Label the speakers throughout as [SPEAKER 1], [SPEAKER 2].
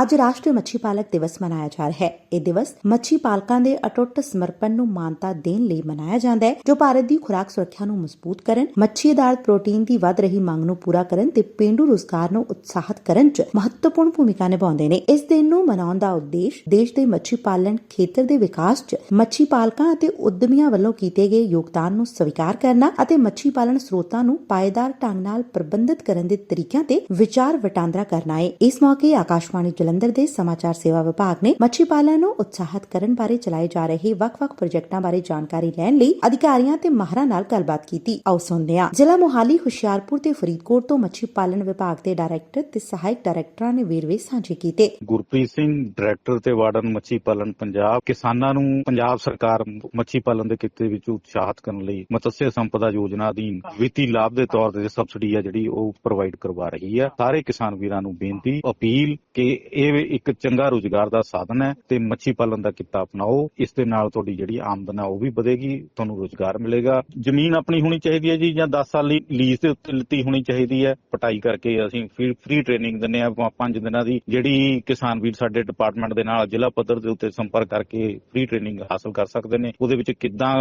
[SPEAKER 1] ਅੱਜ ਰਾਸ਼ਟਰੀ ਮੱਛੀ ਪਾਲਕ ਦਿਵਸ ਮਨਾਇਆ ਜਾ ਰਿਹਾ ਹੈ। ਇਹ ਦਿਵਸ ਮੱਛੀ ਪਾਲਕਾਂ ਦੇ ਅਟੁੱਟ ਸਮਰਪਣ ਨੂੰ ਮਾਨਤਾ ਦੇਣ ਲਈ ਮਨਾਇਆ ਜਾਂਦਾ ਹੈ, ਜੋ ਭਾਰਤ ਦੀ ਖੁਰਾਕ ਸੁਰੱਖਿਆ ਨੂੰ ਮਜ਼ਬੂਤ ਕਰਨ, ਮੱਛੀ ਆਧਾਰਿਤ ਪ੍ਰੋਟੀਨ ਦੀ ਵੱਧ ਰਹੀ ਮੰਗ ਨੂੰ ਪੂਰਾ ਕਰਨ ਤੇ ਪੇਂਡੂ ਰੋਜ਼ਗਾਰ ਨੂੰ ਉਤਸ਼ਾਹਿਤ ਕਰਨ 'ਚ ਮਹੱਤਵਪੂਰਨ ਭੂਮਿਕਾ ਨਿਭਾਉਂਦੇ ਨੇ। ਇਸ ਦਿਨ ਨੂੰ ਮਨਾਉਣ ਦਾ ਉਦੇਸ਼ ਦੇਸ਼ ਦੇ ਮੱਛੀ ਪਾਲਣ ਖੇਤਰ ਦੇ ਵਿਕਾਸ 'ਚ ਮੱਛੀ ਪਾਲਕਾਂ ਅਤੇ ਉਦਮੀਆਂ ਵੱਲੋਂ ਕੀਤੇ ਗਏ ਯੋਗਦਾਨ ਨੂੰ ਸਵੀਕਾਰ ਕਰਨਾ ਅਤੇ ਮੱਛੀ ਪਾਲਣ ਸਰੋਤਾਂ ਨੂੰ ਪਾਏਦਾਰ ਢੰਗ ਨਾਲ ਪ੍ਰਬੰਧਿਤ ਕਰਨ ਦੇ ਤਰੀਕਿਆਂ ਤੇ ਵਿਚਾਰ ਵਟਾਂਦਰਾ ਕਰਨਾ ਹੈ। ਇਸ ਮੌਕੇ ਆਕਾਸ਼ਵਾਣੀ ਜਲੰਧਰ ਦੇ ਸਮਾਚਾਰ ਸੇਵਾ ਵਿਭਾਗ ਨੇ ਮੱਛੀ ਪਾਲਣ ਨੂੰ ਉਤਸ਼ਾਹਿਤ ਕਰਨ ਬਾਰੇ ਚਲਾਏ ਜਾ ਰਹੇ ਵੱਖ-ਵੱਖ ਪ੍ਰੋਜੈਕਟਾਂ ਬਾਰੇ ਜਾਣਕਾਰੀ ਲੈਣ ਲਈ ਅਧਿਕਾਰੀਆਂ ਤੇ ਮਾਹਰਾਂ ਨਾਲ ਗੱਲਬਾਤ ਕੀਤੀ। ਆਓ ਸੁਣਦੇ ਹਾਂ। ਜ਼ਿਲ੍ਹਾ ਮੋਹਾਲੀ, ਹੁਸ਼ਿਆਰਪੁਰ ਤੇ ਫਰੀਦਕੋਟ ਤੋਂ ਮੱਛੀ ਪਾਲਣ ਵਿਭਾਗ ਦੇ ਡਾਇਰੈਕਟਰ ਤੇ ਸਹਾਇਕ ਡਾਇਰੈਕਟਰਾਂ ਨੇ ਵੇਰਵੇ ਸਾਂਝੇ ਕੀਤੇ।
[SPEAKER 2] ਗੁਰਪ੍ਰੀਤ ਸਿੰਘ, ਡਾਇਰੈਕਟਰ ਤੇ ਵਾਰਡਨ ਮੱਛੀ ਪਾਲਣ ਪੰਜਾਬ, ਕਿਸਾਨਾਂ ਨੂੰ ਪੰਜਾਬ ਸਰਕਾਰ ਮੱਛੀ ਪਾਲਣ ਦੇ ਕਿੱਤੇ ਵਿੱਚ ਉਤਸ਼ਾਹਿਤ ਕਰਨ ਲਈ ਮਤਸਯ ਸੰਪਦਾ ਯੋਜਨਾ ਅਧੀਨ ਵਿੱਤੀ ਲਾਭ ਦੇ ਤੌਰ ਤੇ ਸਬਸਿਡੀ ਆ ਜਿਹੜੀ ਉਹ ਪ੍ਰੋਵਾਈਡ ਕਰਵਾ ਰਹੀ ਹੈ ਸਾਰੇ ਕਿਸਾਨ ਵੀਰਾਂ ਨੂੰ ਬੇਨਤੀ, ਅਪੀਲ ਕਿ ਇਹ ਇੱਕ ਚੰਗਾ ਰੋਜ਼ਗਾਰ ਦਾ ਸਾਧਨ ਹੈ ਤੇ ਮੱਛੀ ਪਾਲਣ ਦਾ ਕਿੱਤਾ ਅਪਣਾਓ, ਇਸ ਦੇ ਨਾਲ ਤੁਹਾਡੀ ਜਿਹੜੀ ਆਮਦਨ ਆ ਉਹ ਵੀ ਵਧੇਗੀ, ਤੁਹਾਨੂੰ ਰੋਜ਼ਗਾਰ ਮਿਲੇਗਾ। ਜ਼ਮੀਨ ਆਪਣੀ ਹੋਣੀ ਚਾਹੀਦੀ ਹੈ ਜੀ ਜਾਂ 10 ਸਾਲ ਲਈ ਲੀਜ਼ ਦੇ ਉੱਤੇ ਲਿੱਤੀ ਹੋਣੀ ਚਾਹੀਦੀ ਹੈ। ਪਟਾਈ ਕਰਕੇ ਅਸੀਂ ਫ੍ਰੀ ਟ੍ਰੇਨਿੰਗ ਦਿੰਦੇ ਆ ਪੰਜ ਦਿਨਾਂ ਦੀ ਜਿਹੜੀ ਕਿਸਾਨ ਵੀਰ ਸਾਡੇ ਡਿਪਾਰਟਮੈਂਟ ਦੇ ਨਾਲ ਜ਼ਿਲ੍ਹਾ ਪੱਧਰ ਦੇ ਉੱਤੇ ਸੰਪਰਕ ਕਰਕੇ ਫ੍ਰੀ ਟ੍ਰੇਨਿੰਗ ਹਾਸਲ ਕਰ ਸਕਦੇ ਨੇ। ਉਹਦੇ ਵਿੱਚ ਕਿੱਦਾਂ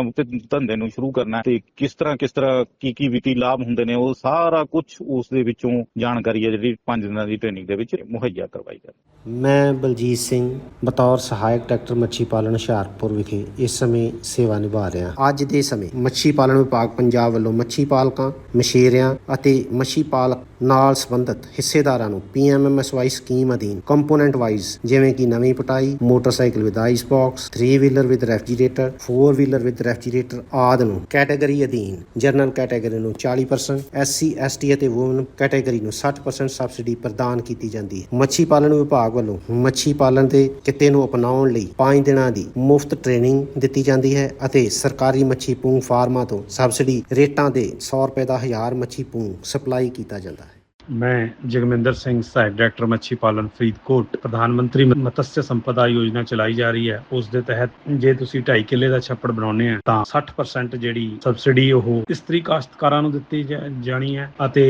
[SPEAKER 2] ਧੰਦੇ ਨੂੰ ਸ਼ੁਰੂ ਕਰਨਾ ਤੇ ਕਿਸ ਤਰ੍ਹਾਂ ਕਿਸ ਤਰ੍ਹਾਂ ਕੀ ਕੀ ਵਿੱਤੀ ਲਾਭ ਹੁੰਦੇ ਨੇ, ਉਹ ਸਾਰਾ ਕੁਝ ਉਸ ਦੇ ਵਿੱਚੋਂ ਜਾਣਕਾਰੀ ਹੈ ਜਿਹੜੀ ਪੰਜ ਦਿਨਾਂ ਦੀ ਟ੍ਰੇਨਿੰਗ ਦੇ ਵਿੱਚ ਮੁਹੱਈਆ ਕਰਵਾਈ ਜਾਂਦੀ
[SPEAKER 3] ਮੈਂ ਬਲਜੀਤ ਸਿੰਘ, ਬਤੌਰ ਸਹਾਇਕ ਡਾਇਰੈਕਟਰ ਮੱਛੀ ਪਾਲਣ ਹੁਸ਼ਿਆਰਪੁਰ ਵਿਖੇ ਇਸ ਸਮੇਂ ਸੇਵਾ ਨਿਭਾ ਰਿਹਾ ਅੱਜ ਦੇ ਸਮੇਂ ਮੱਛੀ ਪਾਲਣ ਵਿਭਾਗ ਪੰਜਾਬ ਵੱਲੋਂ ਮੱਛੀ ਪਾਲਕਾਂ, ਮਛੇਰਿਆਂ ਅਤੇ ਮੱਛੀ ਪਾਲਕ ਨਾਲ ਸੰਬੰਧਿਤ ਹਿੱਸੇਦਾਰਾਂ ਨੂੰ ਪੀਐਮਐਮਐਸਵਾਈ ਸਕੀਮ ਅਧੀਨ ਕੰਪੋਨੈਂਟ ਵਾਈਜ਼ ਜਿਵੇਂ ਕਿ ਨਵੀਂ ਪਟਾਈ, motorcycle with ice box 3 wheeler with refrigerator 4 wheeler with refrigerator ਆਦਿ ਨੂੰ ਕੈਟਾਗਰੀ ਅਧੀਨ ਜਨਰਲ ਕੈਟਾਗਰੀ ਨੂੰ 40% ਐਸਸੀ ਐਸਟੀ ਅਤੇ ਵੂਮਨ ਕੈਟਾਗਰੀ ਨੂੰ 60% ਸਬਸਿਡੀ ਪ੍ਰਦਾਨ ਕੀਤੀ ਜਾਂਦੀ ਹੈ। ਮੱਛੀ ਪਾਲਣ ਵਿਭਾਗ ਵੱਲੋਂ ਮੱਛੀ ਪਾਲਣ ਦੇ ਕਿੱਤੇ ਨੂੰ ਅਪਣਾਉਣ ਲਈ 5 ਦਿਨਾਂ ਦੀ ਮੁਫਤ ਟ੍ਰੇਨਿੰਗ ਦਿੱਤੀ ਜਾਂਦੀ ਹੈ ਅਤੇ ਸਰਕਾਰੀ ਮੱਛੀ ਪੂੰਗ ਫਾਰਮਾਂ ਤੋਂ ਸਬਸਿਡੀ ਰੇਟਾਂ ਦੇ 100 ਰੁਪਏ ਦਾ 1000 ਮੱਛੀ ਪੂੰਗ ਸਪਲਾਈ ਕੀਤਾ ਜਾਂਦਾ ਹੈ
[SPEAKER 4] ਮੈਂ ਜਗਮਿੰਦਰ ਸਿੰਘ, ਸਹਾਇਕ ਡਾਇਰੈਕਟਰ ਮੱਛੀ ਪਾਲਣ ਫਰੀਦਕੋਟ, ਪ੍ਰਧਾਨ ਮੰਤਰੀ ਮਤਸਯ ਸੰਪਦਾ ਯੋਜਨਾ ਚਲਾਈ ਜਾ ਰਹੀ ਹੈ। ਉਸ ਦੇ ਤਹਿਤ ਜੇ ਤੁਸੀਂ 2.5 ਕਿੱਲੇ ਦਾ ਛੱਪੜ ਬਣਾਉਨੇ ਆ, ਤਾਂ 60% ਜਿਹੜੀ ਸਬਸਿਡੀ ਉਹ ਇਸਤਰੀ ਕਾਸ਼ਤਕਾਰਾਂ ਨੂੰ ਦਿੱਤੀ ਜਾਣੀ ਹੈ ਅਤੇ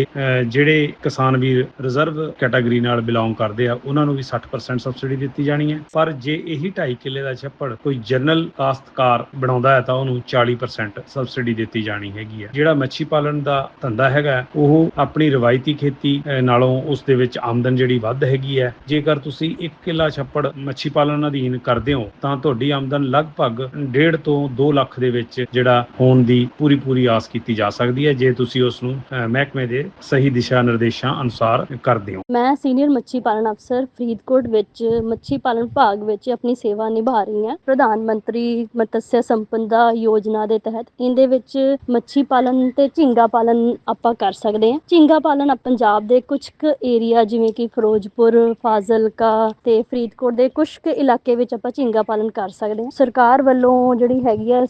[SPEAKER 4] ਜਿਹੜੇ ਕਿਸਾਨ ਵੀਰ ਰਿਜ਼ਰਵ ਕੈਟਾਗਰੀ ਨਾਲ ਬਿਲੋਂਗ ਕਰਦੇ ਆ, ਉਹਨਾਂ ਨੂੰ ਵੀ 60% ਸਬਸਿਡੀ ਦਿੱਤੀ ਜਾਣੀ ਹੈ। ਪਰ ਜੇ ਇਹੀ 2.5 ਕਿੱਲੇ ਦਾ ਛੱਪੜ ਕੋਈ ਜਨਰਲ ਕਾਸ਼ਤਕਾਰ ਬਣਾਉਂਦਾ ਹੈ, ਤਾਂ ਉਹਨੂੰ 40% ਸਬਸਿਡੀ ਦਿੱਤੀ ਜਾਣੀ ਹੈਗੀ ਹੈ। ਜਿਹੜਾ ਮੱਛੀ ਪਾਲਣ ਦਾ ਧੰਦਾ ਹੈਗਾ, ਉਹ ਆਪਣੀ ਰਵਾਇਤੀ ਖੇਤੀ ਅਹ, ਨਾਲੋਂ ਉਸ ਦੇ ਵਿੱਚ ਆਮਦਨ ਜਿਹੜੀ ਵੱਧ ਹੈਗੀ ਹੈ। ਜੇਕਰ ਤੁਸੀਂ 1 ਕਿੱਲਾ ਛੱਪੜ ਮੱਛੀ ਪਾਲਣ ਅਧੀਨ ਕਰਦੇ ਹੋ ਤਾਂ ਤੁਹਾਡੀ ਆਮਦਨ ਲਗਭਗ 1.5 ਤੋਂ 2 ਲੱਖ ਦੇ ਵਿੱਚ ਜਿਹੜਾ ਹੋਣ ਦੀ ਪੂਰੀ ਪੂਰੀ ਆਸ ਕੀਤੀ ਜਾ ਸਕਦੀ ਹੈ ਜੇ ਤੁਸੀਂ ਉਸ ਨੂੰ ਮਹਿਕਮੇ ਦੇ ਸਹੀ ਦਿਸ਼ਾ ਨਿਰਦੇਸ਼ਾਂ ਅਨੁਸਾਰ ਕਰਦੇ ਹੋ।
[SPEAKER 5] ਮੈਂ ਸੀਨੀਅਰ ਮੱਛੀ ਪਾਲਣ ਅਫਸਰ ਫਰੀਦਕੋਟ ਵਿੱਚ ਮੱਛੀ ਪਾਲਣ ਵਿਭਾਗ ਵਿੱਚ ਆਪਣੀ ਸੇਵਾ ਨਿਭਾ ਰਹੀ ਹਾਂ। ਪ੍ਰਧਾਨ ਮੰਤਰੀ ਮਤਸਿਆ ਸੰਪਦਾ ਯੋਜਨਾ ਦੇ ਤਹਿਤ ਇਹਦੇ ਵਿੱਚ ਮੱਛੀ ਪਾਲਣ ਤੇ ਝੀਂਗਾ ਪਾਲਣ ਆਪਾਂ ਕਰ ਸਕਦੇ ਹਾਂ। ਝੀਂਗਾ ਪਾਲਣ ਆ ਪੰਜਾਬ ਦੇ ਕੁਝ ਕੁ ਏਰੀਆ ਜਿਵੇਂ ਕਿ ਫਿਰੋਜ਼ਪੁਰ ਫਾਜ਼ਿਲਕਾ ਤੇ ਫਰੀਦਕੋਟ ਦੇ ਕੁਝ ਕੁ ਇਲਾਕੇ ਵਿੱਚ ਆਪਾਂ ਝੀਂਗਾ ਪਾਲਣ ਕਰ ਸਕਦੇ ਹਾਂ। ਸਰਕਾਰ ਵੱਲੋਂ ਜਿਹੜੀ ਹੈਗੀ ਆ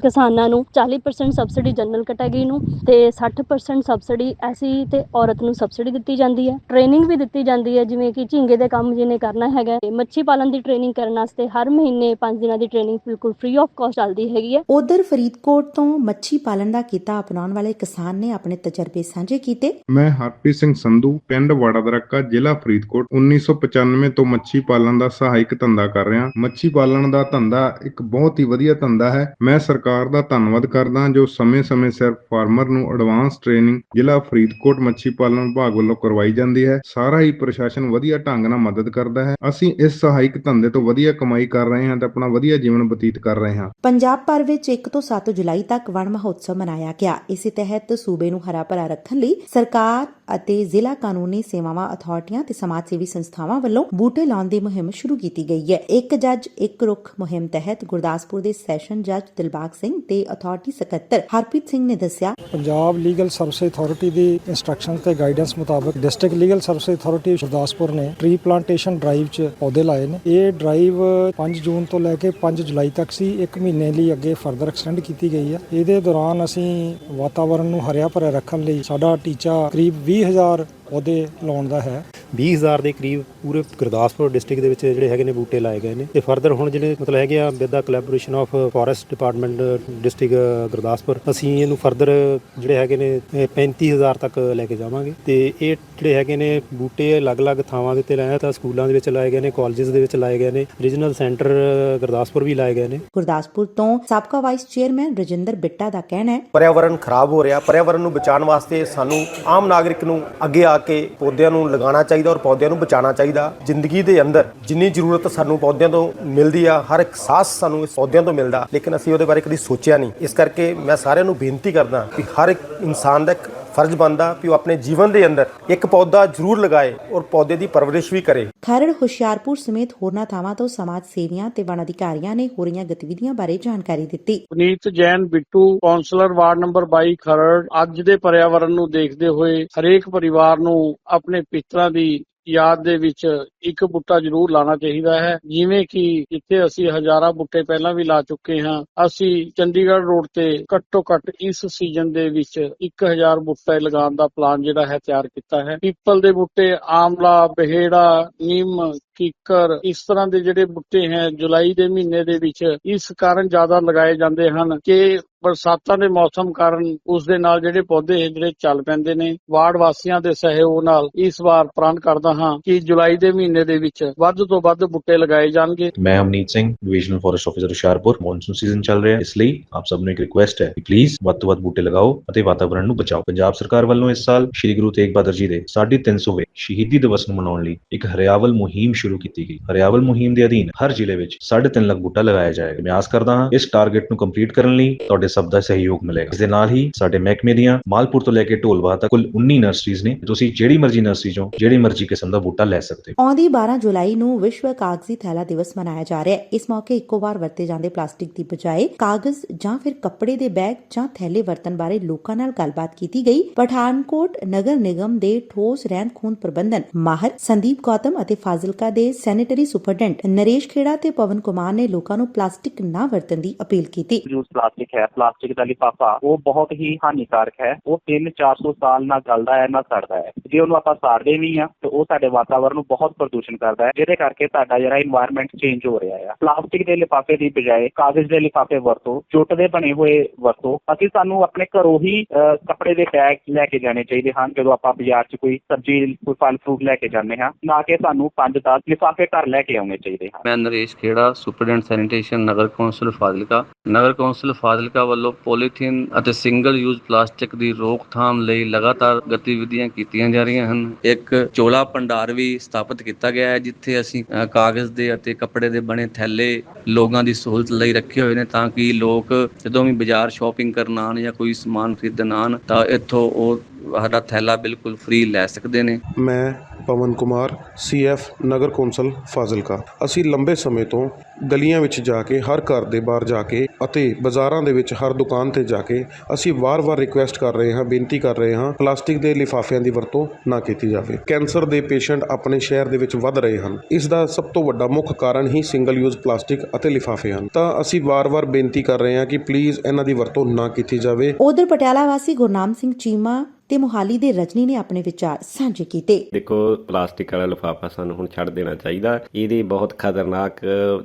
[SPEAKER 5] ਕਿਸਾਨਾਂ ਨੂੰ 40% ਸਬਸਿਡੀ ਜਨਰਲ ਕੈਟਾਗਰੀ ਨੂੰ ਤੇ 60% ਸਬਸਿਡੀ ਐਸੀ ਤੇ ਔਰਤ ਨੂੰ ਸਬਸਿਡੀ ਦਿੱਤੀ ਜਾਂਦੀ ਹੈ। ਟ੍ਰੇਨਿੰਗ ਵੀ ਦਿੱਤੀ ਜਾਂਦੀ ਹੈ ਜਿਵੇਂ ਕਿ ਝੀਂਗੇ ਦੇ ਕੰਮ ਜਿਹਨੇ ਕਰਨਾ ਹੈਗਾ ਤੇ ਮੱਛੀ ਪਾਲਣ ਦੀ ਟ੍ਰੇਨਿੰਗ ਕਰਨ ਵਾਸਤੇ ਹਰ ਮਹੀਨੇ 5 ਦਿਨਾਂ ਦੀ ਟ੍ਰੇਨਿੰਗ ਬਿਲਕੁਲ ਫ੍ਰੀ ਆਫ ਕਾਸਟ ਚੱਲਦੀ ਹੈਗੀ ਹੈ।
[SPEAKER 1] ਉਧਰ ਫਰੀਦਕੋਟ ਤੋਂ ਮੱਛੀ ਪਾਲਣ ਦਾ ਕੀਤਾ ਅਪਣਾਉਣ ਵਾਲੇ ਕਿਸਾਨ ਨੇ ਆਪਣੇ ਤਜਰਬੇ ਸਾਂਝੇ ਕੀਤੇ।
[SPEAKER 6] ਮੈਂ ਹਰਪ੍ਰੀਤ ਸਿੰਘ ਸੰਧੂ ਪਿੰਡ ਵੜਾਦਰਕਾ ਜ਼ਿਲ੍ਹਾ ਫਰੀਦਕੋਟ 1995 ਤੋਂ ਮੱਛੀ ਪਾਲਣ ਦਾ ਸਹਾਇਕ ਧੰਦਾ ਕਰ ਰਿਹਾ। ਮੱਛੀ ਪਾਲਣ ਦਾ ਧੰਦਾ ਇੱਕ ਬਹੁਤ ਹੀ ਵਧੀਆ ਧੰਦਾ ਹੈ। ਮੈਂ ਸਰਕਾਰ ਦਾ ਧੰਨਵਾਦ ਕਰਦਾ ਜੋ ਸਮੇਂ-ਸਮੇਂ ਸਿਰ ਫਾਰਮਰ ਨੂੰ ਐਡਵਾਂਸ ਟ੍ਰੇਨਿੰਗ ਜ਼ਿਲ੍ਹਾ ਫਰੀਦਕੋਟ ਮੱਛੀ ਪਾਲਣ ਵਿਭਾਗ ਵੱਲੋਂ ਕਰਵਾਈ ਜਾਂਦੀ ਹੈ। ਸਾਰਾ ਹੀ ਪ੍ਰਸ਼ਾਸਨ ਵਧੀਆ ਢੰਗ ਨਾਲ ਮਦਦ ਕਰਦਾ ਹੈ। ਅਸੀਂ ਇਸ ਸਹਾਇਕ ਧੰਦੇ ਤੋਂ ਵਧੀਆ ਕਮਾਈ ਕਰ ਰਹੇ ਹਾਂ ਤੇ ਆਪਣਾ ਵਧੀਆ ਜੀਵਨ ਬਤੀਤ ਕਰ ਰਹੇ ਹਾਂ।
[SPEAKER 1] ਪੰਜਾਬ ਭਰ ਵਿੱਚ 1 ਤੋਂ 7 ਜੁਲਾਈ ਤੱਕ ਵਣ ਮਹੋਤਸਵ ਮਨਾਇਆ ਗਿਆ। ਇਸੇ ਤਹਿਤ ਸੂਬੇ ਨੂੰ ਹਰਾ ਭਰਾ ਰੱਖਣ ਲਈ ਸਰਕਾਰ ਅਤੇ ਜ਼ਿਲ੍ਹਾ ਕਾਨੂੰਨੀ ਸੇਵਾਵਾਂ ਅਥਾਰਟੀਆਂ ਤੇ ਸਮਾਜ ਸੇਵੀ ਸੰਸਥਾਵਾਂ ਵੱਲੋਂ ਬੂਟੇ ਲਾਉਣ ਦੀ ਮੁਹਿੰਮ ਸ਼ੁਰੂ ਕੀਤੀ ਗਈ ਹੈ। ਇੱਕ ਜੱਜ, ਇੱਕ ਰੁੱਖ ਮੁਹਿੰਮ ਤਹਿਤ ਗੁਰਦਾਸਪੁਰ ਦੇ ਸੈਸ਼ਨ ਜੱਜ ਦਿਲਬਾਗ ਸਿੰਘ ਤੇ ਅਥਾਰਟੀ ਸਕੱਤਰ ਹਰਪ੍ਰੀਤ ਸਿੰਘ ਨੇ ਦੱਸਿਆ
[SPEAKER 7] ਪੰਜਾਬ ਲੀਗਲ ਸਰਵਿਸ ਅਥਾਰਟੀ ਦੀ ਇੰਸਟਰਕਸ਼ਨਸ ਤੇ ਗਾਈਡੈਂਸ ਮੁਤਾਬਕ district legal service authority Gurdaspur ਨੇ ਟ੍ਰੀ ਪਲਾਂਟੇਸ਼ਨ ਡਰਾਈਵ 'ਚ ਪੌਦੇ ਲਾਏ ਨੇ। ਇਹ ਡਰਾਈਵ 5 ਜੂਨ ਤੋਂ ਲੈ ਕੇ 5 ਜੁਲਾਈ ਤੱਕ ਸੀ। ਇੱਕ ਮਹੀਨੇ ਲਈ ਅੱਗੇ ਫਰਦਰ ਐਕਸਟੈਂਡ ਕੀਤੀ ਗਈ ਹੈ। ਇਹਦੇ ਦੌਰਾਨ ਅਸੀਂ ਵਾਤਾਵਰਣ ਨੂੰ ਹਰਿਆ ਭਰਿਆ ਰੱਖਣ ਲਈ ਸਾਡਾ ਟੀਚਾ ਕਰੀਬ 20000 ਪੌਦੇ ਲਾਉਣ ਦਾ ਹੈ।
[SPEAKER 8] 20000 ਦੇ ਕਰੀਬ ਪੂਰੇ ਗੁਰਦਾਸਪੁਰ ਡਿਸਟ੍ਰਿਕਟ ਦੇ ਵਿੱਚ ਜਿਹੜੇ ਹੈਗੇ ਨੇ ਬੂਟੇ ਲਾਏ ਗਏ ਨੇ। ਤੇ ਫਰਦਰ ਹੁਣ ਜਿਹੜੇ ਮਤਲਬ ਹੈਗੇ ਆ with the collaboration of forest department district Gurdaspur ਅਸੀਂ ਇਹਨੂੰ ਫਰਦਰ ਜਿਹੜੇ ਹੈਗੇ ਨੇ ਇਹ 35000 ਤੱਕ ਲੈ ਕੇ ਜਾਵਾਂਗੇ। ਤੇ ਇਹ ਜਿਹੜੇ ਹੈਗੇ ਨੇ ਬੂਟੇ ਅਲੱਗ-ਅਲੱਗ ਥਾਵਾਂ ਦੇ ਉੱਤੇ ਲਾਏ ਆ ਤਾਂ ਸਕੂਲਾਂ ਦੇ ਵਿੱਚ ਲਾਏ ਗਏ ਨੇ ਕਾਲਜਸ ਦੇ ਵਿੱਚ ਲਾਏ ਗਏ ਨੇ ਰੀਜਨਲ ਸੈਂਟਰ ਗੁਰਦਾਸਪੁਰ ਵੀ ਲਾਏ ਗਏ ਨੇ।
[SPEAKER 1] ਗੁਰਦਾਸਪੁਰ ਤੋਂ ਸਾਬਕਾ ਵਾਈਸ ਚੇਅਰਮੈਨ ਰਜਿੰਦਰ ਬਿੱਟਾ ਦਾ ਕਹਿਣਾ ਹੈ
[SPEAKER 9] ਪਰਿਆਵਰਣ ਖਰਾਬ ਹੋ ਰਿਹਾ। ਪਰਿਆਵਰਣ ਨੂੰ ਬਚਾਉਣ ਵਾਸਤੇ ਸਾਨੂੰ ਆਮ ਨਾਗਰਿਕ ਨੂੰ ਅੱਗੇ ਆ ਕੇ ਪੌਦਿਆਂ ਨੂੰ ਲਗਾਉਣਾ ਚਾਹੀਦਾ। ਚਾਹੀਦਾ ਔਰ ਪੌਦਿਆਂ ਨੂੰ ਬਚਾਉਣਾ ਚਾਹੀਦਾ ਜ਼ਿੰਦਗੀ ਦੇ ਅੰਦਰ। ਜਿੰਨੀ ਜ਼ਰੂਰਤ ਸਾਨੂੰ ਪੌਦਿਆਂ ਤੋਂ ਮਿਲਦੀ ਆ, ਹਰ ਇੱਕ ਸਾਹ ਸਾਨੂੰ ਇਸ ਪੌਦਿਆਂ ਤੋਂ ਮਿਲਦਾ। ਲੇਕਿਨ ਅਸੀਂ ਉਹਦੇ ਬਾਰੇ ਕਦੀ ਸੋਚਿਆ ਨਹੀਂ। ਇਸ ਕਰਕੇ ਮੈਂ ਸਾਰਿਆਂ ਨੂੰ ਬੇਨਤੀ ਕਰਦਾ ਕਿ ਹਰ ਇੱਕ ਇਨਸਾਨ ਦਾ ਇੱਕ ਫਰਜ਼ ਬਣਦਾ ਕਿ ਉਹ ਆਪਣੇ ਜੀਵਨ ਦੇ ਅੰਦਰ ਇੱਕ ਪੌਦਾ ਜ਼ਰੂਰ ਲਗਾਏ ਔਰ ਪੌਦੇ ਦੀ ਪਰਵਰਿਸ਼ ਵੀ ਕਰੇ।
[SPEAKER 1] ਖਰੜ ਹੁਸ਼ਿਆਰਪੁਰ ਸਮੇਤ ਹੋਰਨਾਂ ਥਾਵਾਂ ਤੋਂ ਸਮਾਜ ਸੇਵੀਆਂ ਤੇ ਵਣ ਅਧਿਕਾਰੀਆਂ ਨੇ ਹੋ ਰਹੀਆਂ ਗਤੀਵਿਧੀਆਂ ਬਾਰੇ ਜਾਣਕਾਰੀ ਦਿੱਤੀ।
[SPEAKER 10] Puneet Jain Bittu councillor ward number 22 Kharar ਅੱਜ ਦੇ ਪਰਿਆਵਰਣ ਨੂੰ ਦੇਖਦੇ ਹੋਏ ਹਰੇਕ ਪਰਿਵਾਰ ਨੂੰ ਆਪਣੇ ਪਿਤਰਾਂ ਦੀ ਯਾਦ ਦੇ ਵਿੱਚ ਇੱਕ ਬੂਟਾ ਜ਼ਰੂਰ ਲਾਣਾ ਚਾਹੀਦਾ ਹੈ। ਜਿਵੇਂ ਕਿ ਇੱਥੇ ਅਸੀਂ ਹਜ਼ਾਰਾਂ ਬੂਟੇ ਪਹਿਲਾਂ ਵੀ ਲਾ ਚੁੱਕੇ ਹਾਂ। ਅਸੀਂ ਚੰਡੀਗੜ੍ਹ ਰੋਡ ਤੇ ਘੱਟੋ ਘੱਟ ਇਸ ਸੀਜ਼ਨ ਦੇ ਵਿੱਚ 1000 ਬੂਟੇ ਲਗਾਉਣ ਦਾ ਪਲਾਨ ਜਿਹੜਾ ਹੈ ਤਿਆਰ ਕੀਤਾ ਹੈ। ਪੀਪਲ ਦੇ ਬੂਟੇ ਆਮਲਾ ਬਹੇੜਾ, ਨਿੰਮ ਕਿੱਕਰ ਇਸ ਤਰ੍ਹਾਂ ਦੇ ਜਿਹੜੇ ਬੂਟੇ ਹੈ, ਜੁਲਾਈ ਦੇ ਮਹੀਨੇ ਦੇ ਵਿੱਚ ਇਸ ਕਾਰਨ ਜ਼ਿਆਦਾ ਲਗਾਏ ਜਾਂਦੇ ਹਨ ਕਿ ਬਰਸਾਤਾਂ ਦੇ ਮੌਸਮ ਕਾਰਨ ਉਸ ਦੇ ਨਾਲ ਜਿਹੜੇ ਪੌਦੇ ਜਿਹੜੇ ਚੱਲ ਪੈਂਦੇ ਨੇ ਵਾਰਡ ਵਾਸੀਆਂ ਦੇ ਸਹਿਯੋਗ ਨਾਲ ਇਸ ਵਾਰ ਪ੍ਰਣ ਕਰਦਾ ਹਾਂ ਕਿ ਜੁਲਾਈ ਦੇ ਮਹੀਨੇ ਦੇ ਵਿੱਚ ਵੱਧ ਤੋਂ ਵੱਧ ਬੂਟੇ ਲਗਾਏ ਜਾਣਗੇ।
[SPEAKER 11] ਮੈਂ Amneet Singh divisional forest officer Hoshiarpur. Monsoon season ਚੱਲ ਰਿਹਾ ਇਸ ਲਈ ਆਪ ਸਭ ਨੂੰ ਇੱਕ ਰਿਕੁਐਸਟ ਹੈ ਕਿ ਪਲੀਜ਼ ਵੱਧ ਤੋਂ ਵੱਧ ਬੂਟੇ ਲਗਾਓ ਅਤੇ ਵਾਤਾਵਰਣ ਨੂੰ ਬਚਾਓ। ਪੰਜਾਬ ਸਰਕਾਰ ਵੱਲੋਂ ਇਸ ਸਾਲ ਸ਼੍ਰੀ ਗੁਰੂ ਤੇਗ ਬਹਾਦਰ ਜੀ ਦੇ 350ਵੇਂ ਸ਼ਹੀਦੀ ਦਿਵਸ ਨੂੰ ਮਨਾਉਣ ਲਈ ਇੱਕ ਹਰਿਆਵਲ ਮੁਹਿੰਮ ਸ਼ੁਰੂ ਕੀਤੀ ਗਈ। ਹਰਿਆਵਲ ਮੁਹਿੰਮ ਦੇ ਅਧੀਨ ਹਰ ਜ਼ਿਲ੍ਹੇ ਵਿੱਚ 3.5 ਲੱਖ ਬੂਟਾ ਲਗਾਇਆ ਜਾਏਗਾ। ਮੈਂ ਆਸ ਕਰਦਾ ਹਾਂ ਇਸ ਟਾਰਗੇਟ ਨੂੰ ਕੰਪਲੀਟ ਕਰਨ ਲਈ ਤੁਹਾਡੇ ਸਭ ਦਾ ਸਹਿਯੋਗ ਮਿਲੇਗਾ। ਇਸ ਦੇ ਨਾਲ ਹੀ ਸਾਡੇ ਮਹਿਕਮੇ ਦੀਆਂ ਮਾਲਪੁਰ ਤੋਂ ਲੈ ਕੇ ਢੋਲਵਾ ਤੱਕ ਕੁੱਲ 19 ਨਰਸਰੀਜ਼ ਨੇ। ਤੁਸੀਂ ਜਿਹੜੀ ਮਰਜ਼ੀ ਨਰਸਰੀ ਚੋਂ ਜਿਹੜੀ ਮਰਜ਼ੀ ਕਿਸਮ ਦਾ ਬੂਟਾ ਲੈ ਸਕਦੇ ਹੋ।
[SPEAKER 1] ਆਉਂਦੀ 12 ਜੁਲਾਈ ਨੂੰ ਵਿਸ਼ਵ ਕਾਗਜ਼ੀ ਥੈਲਾ ਦਿਵਸ ਮਨਾਇਆ ਜਾ ਰਿਹਾ ਹੈ। ਇਸ ਮੌਕੇ ਇੱਕੋ ਵਾਰ ਵਰਤੇ ਜਾਂਦੇ ਪਲਾਸਟਿਕ ਦੀ ਬਜਾਏ ਕਾਗਜ਼ ਜਾਂ ਫਿਰ ਕੱਪੜੇ ਦੇ ਬੈਗ ਜਾਂ ਥੈਲੇ ਵਰਤਣ ਬਾਰੇ ਲੋਕਾਂ ਨਾਲ ਗੱਲਬਾਤ ਕੀਤੀ ਗਈ। ਪਠਾਨਕੋਟ ਨਗਰ ਨਿਗਮ ਦੇ ਠੋਸ ਰਹਿੰਦ ਖੂੰਹਦ ਪ੍ਰਬੰਧਨ ਮਾਹਰ ਸੰਦੀਪ ਗੌਤਮ ਅਤੇ ਫਾਜ਼ਿਲਕਾ ਦੇ ਸੈਨੇਟਰੀ ਸੁਪਰਡੈਂਟ ਨਰੇਸ਼ ਖੇੜਾ ਤੇ ਪਵਨ ਕੁਮਾਰ ਨੇ ਲੋਕਾਂ ਨੂੰ ਪਲਾਸਟਿਕ ਨਾ ਵਰਤਣ ਦੀ ਅਪੀਲ ਕੀਤੀ।
[SPEAKER 12] ਯੂਜ਼ ਪਲਾਸਟਿਕ ਹੈ, ਪਲਾਸਟਿਕ ਦਾ ਲਿਫਾਫਾ, ਉਹ ਬਹੁਤ ਹੀ ਹਾਨੀਕਾਰਕ ਹੈ। ਉਹ 3-400 ਸਾਲ ਨਾਲ ਗਲਦਾ ਹੈ, ਨਾ ਸੜਦਾ ਹੈ। ਜੇ ਉਹਨੂੰ ਆਪਾਂ ਸਾੜਦੇ ਵੀ ਆ ਤੇ ਉਹ ਸਾਡੇ ਵਾਤਾਵਰਣ ਨੂੰ ਬਹੁਤ ਪ੍ਰਦੂਸ਼ਣ ਕਰਦਾ ਹੈ। ਜਿਹਦੇ ਕਰਕੇ ਸਾਡਾ ਜਿਹੜਾ এনवायरमेंट ਚੇਂਜ ਹੋ ਰਿਹਾ ਹੈ। ਪਲਾਸਟਿਕ ਦੇ ਲਿਫਾਫੇ ਦੀ ਬਜਾਏ ਕਾਗਜ਼ ਦੇ ਲਿਫਾਫੇ ਵਰਤੋ, ਜੁੱਟ ਦੇ ਬਣੇ ਹੋਏ ਵਰਤੋ, ਅਸੀਂ ਸਾਨੂੰ ਆਪਣੇ ਘਰੋਂ ਹੀ ਕੱਪੜੇ ਦੇ ਬੈਗ ਲੈ ਕੇ ਜਾਣੇ ਚਾਹੀਦੇ ਹਨ। ਜਦੋਂ ਆਪਾਂ ਬਾਜ਼ਾਰ 'ਚ ਕੋਈ ਸਬਜ਼ੀ, ਕੋਈ ਫਲ ਫਰੂਟ ਲੈ ਕੇ ਜਾਂਦੇ ਹਾਂ, ਨਾ ਕਿ ਸਾਨੂੰ 5-10 ਲਿਫਾਫੇ ਘਰ ਲੈ ਕੇ ਆਉਣੇ ਚਾਹੀਦੇ ਹਨ।
[SPEAKER 13] ਮੈਂ ਨਰੇਸ਼ ਖੇੜਾ ਸੁਪਰਡੈਂਟ ਸੈਨੀਟੇਸ਼ਨ ਨਗਰ ਕੌਂਸਲ ਫਾਜ਼ਿਲਕਾ। ਨਗਰ ਕੌਂਸਲ ਫਾਜ਼ਿਲਕਾ ਵੱਲੋਂ ਪੋਲੀਥੀਨ ਅਤੇ ਸਿੰਗਲ ਯੂਜ਼ ਪਲਾਸਟਿਕ ਦੀ ਰੋਕਥਾਮ ਲਈ ਲਗਾਤਾਰ ਗਤੀਵਿਧੀਆਂ ਕੀਤੀਆਂ ਜਾ ਰਹੀਆਂ ਹਨ। ਇੱਕ ਚੋਲਾ ਭੰਡਾਰ ਵੀ ਸਥਾਪਿਤ ਕੀਤਾ ਗਿਆ ਹੈ ਜਿੱਥੇ ਅਸੀਂ ਕਾਗਜ਼ ਦੇ ਅਤੇ ਕੱਪੜੇ ਦੇ ਬਣੇ ਥੈਲੇ ਲੋਕਾਂ ਦੀ ਸਹੂਲਤ ਲਈ ਰੱਖੇ ਹੋਏ ਨੇ ਤਾਂ ਕਿ ਲੋਕ ਜਦੋਂ ਵੀ ਬਾਜ਼ਾਰ ਸ਼ਾਪਿੰਗ ਕਰਨ ਆਉਣ ਜਾਂ ਕੋਈ ਸਮਾਨ ਖਰੀਦਣ ਆਉਣ ਤਾਂ ਇੱਥੋਂ ਉਹ ਸਾਡਾ ਥੈਲਾ ਬਿਲਕੁਲ ਫ੍ਰੀ ਲੈ ਸਕਦੇ ਨੇ।
[SPEAKER 14] ਮੈਂ ਪਵਨ ਕੁਮਾਰ ਸੀਐਫ ਨਗਰ ਕੌਂਸਲ ਫਾਜ਼ਿਲਕਾ। ਅਸੀਂ ਲੰਬੇ ਸਮੇਂ ਤੋਂ ਗਲੀਆਂ ਵਿੱਚ ਜਾ ਕੇ, ਹਰ ਘਰ ਦੇ ਬਾਹਰ ਜਾ ਕੇ ਅਤੇ ਬਾਜ਼ਾਰਾਂ ਦੇ ਵਿੱਚ ਹਰ ਦੁਕਾਨ ਤੇ ਜਾ ਕੇ ਅਸੀਂ ਵਾਰ-ਵਾਰ ਰਿਕੁਐਸਟ ਕਰ ਰਹੇ ਹਾਂ, ਬੇਨਤੀ ਕਰ ਰਹੇ ਹਾਂ, ਪਲਾਸਟਿਕ ਦੇ ਲਿਫਾਫਿਆਂ ਦੀ ਵਰਤੋਂ ਨਾ ਕੀਤੀ ਜਾਵੇ। ਕੈਂਸਰ ਦੇ ਪੇਸ਼ੈਂਟ ਆਪਣੇ ਸ਼ਹਿਰ ਦੇ ਵਿੱਚ ਵੱਧ ਰਹੇ ਹਨ। ਇਸ ਦਾ ਸਭ ਤੋਂ ਵੱਡਾ ਮੁੱਖ ਕਾਰਨ ਹੀ ਸਿੰਗਲ ਯੂਜ਼ ਪਲਾਸਟਿਕ ਅਤੇ ਲਿਫਾਫੇ ਹਨ। ਤਾਂ ਅਸੀਂ ਵਾਰ-ਵਾਰ ਬੇਨਤੀ ਕਰ ਰਹੇ ਹਾਂ ਕਿ ਪਲੀਜ਼ ਇਹਨਾਂ ਦੀ ਵਰਤੋਂ ਨਾ ਕੀਤੀ ਜਾਵੇ।
[SPEAKER 1] ਉਧਰ ਪਟਿਆਲਾ ਵਾਸੀ ਗੁਰਨਾਮ ਸਿੰਘ ਚੀਮਾ ਤੇ ਮੁਹਾਲੀ ਦੇ ਰਜਨੀ ਨੇ ਆਪਣੇ ਵਿਚਾਰ ਸਾਂਝੇ ਕੀਤੇ।
[SPEAKER 15] ਦੇਖੋ, ਪਲਾਸਟਿਕ ਵਾਲਾ ਲਿਫਾਫਾ ਸਾਨੂੰ ਹੁਣ ਛੱਡ ਦੇਣਾ ਚਾਹੀਦਾ। ਇਹਦੇ ਬਹੁਤ ਖਤਰਨਾਕ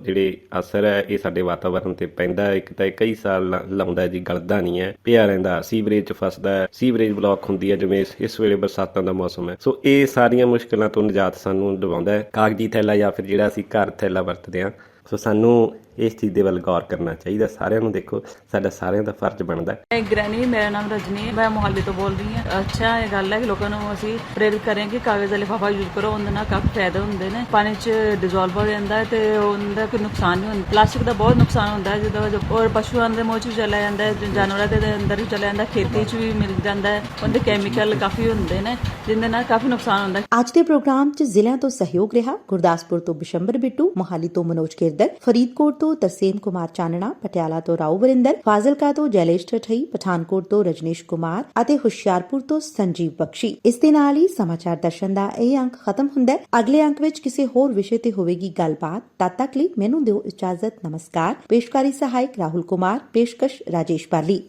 [SPEAKER 15] ਜਿਹੜੇ ਅਸਰ ਹੈ, ਇਹ ਸਾਡੇ ਵਾਤਾਵਰਣ ਤੇ ਪੈਂਦਾ ਹੈ। ਇੱਕ ਤਾਂ ਇਹ ਕਈ ਸਾਲ ਲਾਉਂਦਾ ਜੀ, ਗਲਦਾ ਨਹੀਂ ਹੈ। ਪਿਆ ਰਹਿੰਦਾ ਸੀਵਰੇਜ ਚ ਫਸਦਾ ਹੈ। ਸੀਵਰੇਜ ਬਲੌਕ ਹੁੰਦੀ ਹੈ, ਜਿਵੇਂ ਇਸ- ਵੇਲੇ ਬਰਸਾਤਾਂ ਦਾ ਮੌਸਮ ਹੈ। ਸੋ ਇਹ ਸਾਰੀਆਂ ਮੁਸ਼ਕਲਾਂ ਤੋਂ ਨਿਜਾਤ ਸਾਨੂੰ ਦਿਵਾਉਂਦਾ ਹੈ। ਕਾਗਜ਼ੀ ਥੈਲਾ ਜਾਂ ਫਿਰ ਜਿਹੜਾ ਅਸੀਂ ਘਰ ਥੈਲਾ ਵਰਤਦੇ ਹਾਂ। ਸੋ ਸਾਨੂੰ ਇਸ ਚੀਜ਼ ਦੇ ਵੱਲ ਗੌਰ ਕਰਨਾ ਚਾਹੀਦਾ। ਸਾਰਿਆਂ ਨੂੰ ਦੇਖੋ ਸਾਡਾ ਸਾਰਿਆਂ ਦਾ ਫਰਜ਼ ਬਣਦਾ।
[SPEAKER 16] ਗ੍ਰੈਨੀ ਮੇਰਾ ਨਾਮ ਰਜਨੀ ਹੈ। ਮੈਂ ਮੁਹੱਲੇ ਤੋਂ ਬੋਲ ਰਹੀ ਹਾਂ। ਅੱਛਾ ਇਹ ਗੱਲ ਹੈ ਕਿ ਲੋਕਾਂ ਨੂੰ ਅਸੀਂ ਪ੍ਰੇਰਿਤ ਕरें ਕਿ ਕਾਗਜ਼ ਦਾ ਲਿਫਾਫਾ ਯੂਜ਼ ਕਰੋ। ਉਹਦੇ ਨਾਲ ਕਾਫੀ ਫਾਇਦੇ ਹੁੰਦੇ ਨੇ। ਪਾਣੀ 'ਚ ਡਿਜ਼ੋਲਵ ਹੋ ਜਾਂਦਾ ਹੈ ਤੇ ਉਹਦਾ ਕੋਈ ਨੁਕਸਾਨ ਨਹੀਂ ਹੁੰਦਾ। ਪਲਾਸਟਿਕ ਦਾ ਬਹੁਤ ਨੁਕਸਾਨ ਹੁੰਦਾ ਹੈ ਜਦੋਂ ਜੋ- ਔਰ ਪਸ਼ੂਆਂ ਦੇ ਮੂੰਹ 'ਚ ਚਲਾ ਜਾਂਦਾ ਹੈ ਜਾਨਵਰਾਂ ਦੇ ਅੰਦਰ ਵੀ ਚਲਾ ਜਾਂਦਾ ਖੇਤੀ 'ਚ ਵੀ ਮਿਲ ਜਾਂਦਾ ਹੈ। ਉਹਦੇ ਕੈਮੀਕਲ ਕਾਫੀ ਹੁੰਦੇ ਨੇ ਜਿਹਦੇ ਨਾਲ ਕਾਫੀ ਨੁਕਸਾਨ ਹੁੰਦਾ
[SPEAKER 1] ਅੱਜ ਦੇ ਪ੍ਰੋਗਰਾਮ 'ਚ ਜ਼ਿਲ੍ਹਿਆਂ ਤੋਂ ਸਹਿਯੋਗ ਰਿਹਾ ਗੁਰਦਾਸਪੁਰ ਤੋਂ ਬਿਸ਼ੰਬਰ ਬਿੱਟੂ ਮੋਹਾਲੀ ਤੋਂ ਮਨੋਜ ਕਿਰਦਰ ਫਰੀਦਕੋਟ ਤੋਂ ਤਰਸੇਮ ਕੁਮਾਰ ਚਾਨਣਾ, ਪਟਿਆਲਾ ਤੋਂ ਰਾਉ ਵਰਿੰਦਰ, ਫਾਜ਼ਿਲਕਾ ਤੋਂ ਜੈਲੇਸ਼ ਠਠਈ, ਪਠਾਨਕੋਟ ਤੋਂ ਰਜਨੀਸ਼ ਕੁਮਾਰ ਅਤੇ ਹੁਸ਼ਿਆਰਪੁਰ ਤੋਂ ਸੰਜੀਵ ਬਖਸ਼ੀ। ਇਸ ਦੇ ਨਾਲ ਹੀ ਸਮਾਚਾਰ ਦਰਸ਼ਨ ਦਾ ਇਹ ਅੰਕ ਖਤਮ ਹੁੰਦਾ ਹੈ। ਅਗਲੇ ਅੰਕ ਵਿੱਚ ਕਿਸੇ ਹੋਰ ਵਿਸ਼ੇ ਤੇ ਹੋਵੇਗੀ ਗੱਲਬਾਤ, ਤਦ ਤੱਕ ਲਈ ਮੈਨੂੰ ਦਿਓ ਇਜਾਜ਼ਤ। ਨਮਸਕਾਰ। ਪੇਸ਼ਕਾਰੀ ਸਹਾਇਕ ਰਾਹੁਲ ਕੁਮਾਰ, ਪੇਸ਼ਕਸ਼ ਰਾਜੇਸ਼ ਪਾਲੀ